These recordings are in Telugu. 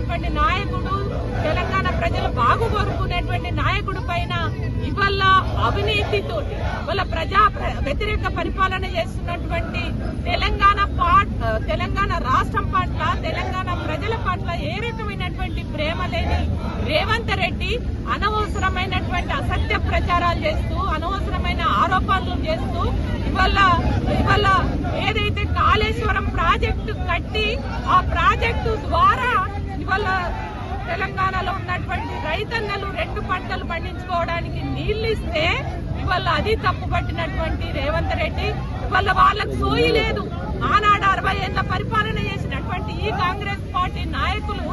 ఉన్నటువంటి నాయకుడు తెలంగాణ ప్రజలు బాగు కోరుకునేటువంటి నాయకుడు పైన ఇవాళ అవినీతితో ఇవాళ ప్రజా వ్యతిరేక పరిపాలన చేస్తున్నటువంటి తెలంగాణ పాట్ తెలంగాణ రాష్ట్రం పట్ల తెలంగాణ ప్రజల పట్ల ఏ రకమైనటువంటి ప్రేమ లేని రేవంత్ రెడ్డి అనవసరమైనటువంటి అసత్య ప్రచారాలు చేస్తూ అనవసరమైన ఆరోపణలు చేస్తూ ఇవాళ ఇవాళ ఏదైతే కాళేశ్వరం ప్రాజెక్టు కట్టి ఆ ప్రాజెక్టు ద్వారా తెలంగాణలో ఉన్నటువంటి రైతన్నలు రెండు పంటలు పండించుకోవడానికి నీళ్ళు ఇస్తే ఇవాళ అది తప్పు పట్టినటువంటి రేవంత్ రెడ్డి. ఇవాళ వాళ్ళకు సోయి లేదు. ఆనాడు అరవై ఏళ్ళ పరిపాలన చేసినటువంటి ఈ కాంగ్రెస్ పార్టీ నాయకులు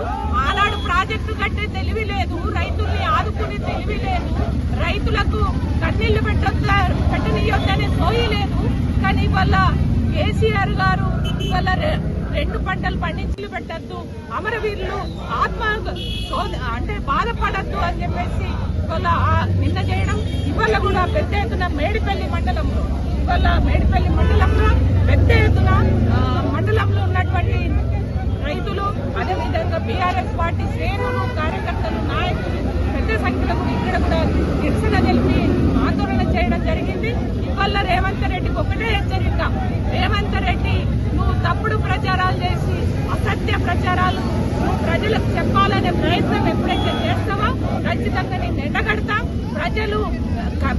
ఆనాడు ప్రాజెక్టు కట్టే తెలివి లేదు రైతుల్ని ఆదుకునే తెలివి లేదు రైతులకు కన్నీళ్ళు పెట్టొద్ద పెట్టనియొద్దనే సోయి లేదు. కానీ ఇవాళ కేసీఆర్ గారు ఇవాళ రెండు పంటలు పండించి పెట్టద్దు అమరవీరులు ఆత్మ అంటే బాధపడద్దు అని చెప్పేసి ఇవాళ నిన్న చేయడం ఇవాళ కూడా పెద్ద ఎత్తున మేడిపల్లి మండలంలో ఇవాళ మేడిపల్లి మండలంలో పెద్ద ఎత్తున మండలంలో ఉన్నటువంటి రైతులు అదేవిధంగా బీఆర్ఎస్ పార్టీ శ్రేణులు కార్యకర్తలు నాయకులు పెద్ద సంఖ్యలో ఇక్కడ కూడా నిరసన తెలిపి ఆందోళన చేయడం జరిగింది. ఇవాళ రేవంత్ రెడ్డికి ఒకటే హెచ్చరిక రేవంత్ రెడ్డి నువ్వు తప్పుడు ప్రచారాలు చేసి అసత్య ప్రచారాలు నువ్వు ప్రజలకు చెప్పాలనే ప్రయత్నం ఎప్పుడైతే చేస్తావో ఖచ్చితంగా నేను ఎండగడతా. ప్రజలు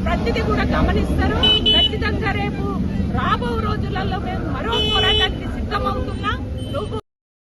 ప్రతిదీ కూడా గమనిస్తారు.